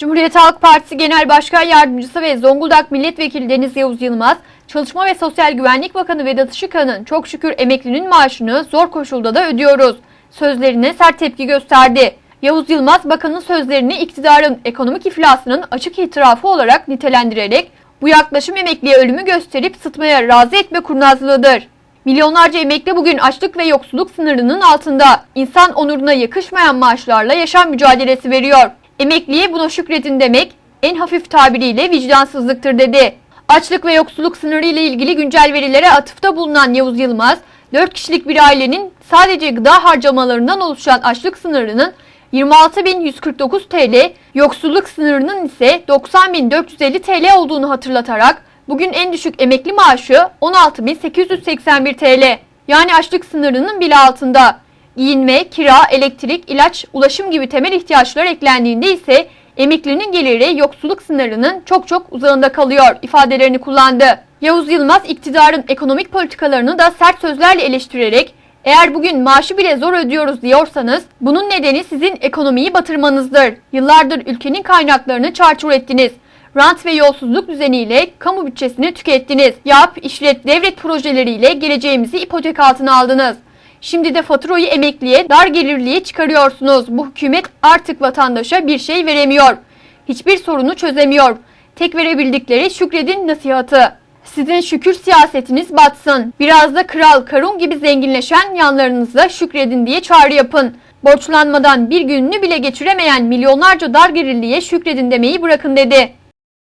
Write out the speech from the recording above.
Cumhuriyet Halk Partisi Genel Başkan Yardımcısı ve Zonguldak Milletvekili Deniz Yavuz Yılmaz, Çalışma ve Sosyal Güvenlik Bakanı Vedat Işıkhan'ın çok şükür emeklinin maaşını zor koşulda da ödüyoruz sözlerine sert tepki gösterdi. Yavuz Yılmaz bakanın sözlerini iktidarın ekonomik iflasının açık itirafı olarak nitelendirerek bu yaklaşım emekliye ölümü gösterip sıtmaya razı etme kurnazlığıdır. Milyonlarca emekli bugün açlık ve yoksulluk sınırının altında insan onuruna yakışmayan maaşlarla yaşam mücadelesi veriyor. Emekliye buna şükredin demek en hafif tabiriyle vicdansızlıktır dedi. Açlık ve yoksulluk sınırı ile ilgili güncel verilere atıfta bulunan Yavuz Yılmaz, 4 kişilik bir ailenin sadece gıda harcamalarından oluşan açlık sınırının 26.149 TL, yoksulluk sınırının ise 90.450 TL olduğunu hatırlatarak bugün en düşük emekli maaşı 16.881 TL. Yani açlık sınırının bile altında. Giyinme, kira, elektrik, ilaç, ulaşım gibi temel ihtiyaçlar eklendiğinde ise emeklinin geliri yoksulluk sınırının çok çok uzağında kalıyor ifadelerini kullandı. Yavuz Yılmaz iktidarın ekonomik politikalarını da sert sözlerle eleştirerek eğer bugün maaşı bile zor ödüyoruz diyorsanız bunun nedeni sizin ekonomiyi batırmanızdır. Yıllardır ülkenin kaynaklarını çarçur ettiniz. Rant ve yolsuzluk düzeniyle kamu bütçesini tükettiniz. Yap, işlet, devlet projeleriyle geleceğimizi ipotek altına aldınız. Şimdi de faturayı emekliye, dar gelirliye çıkarıyorsunuz. Bu hükümet artık vatandaşa bir şey veremiyor. Hiçbir sorunu çözemiyor. Tek verebildikleri şükredin nasihatı. Sizin şükür siyasetiniz batsın. Biraz da kral, karun gibi zenginleşen yanlarınıza şükredin diye çağrı yapın. Borçlanmadan bir gününü bile geçiremeyen milyonlarca dar gelirliye şükredin demeyi bırakın dedi.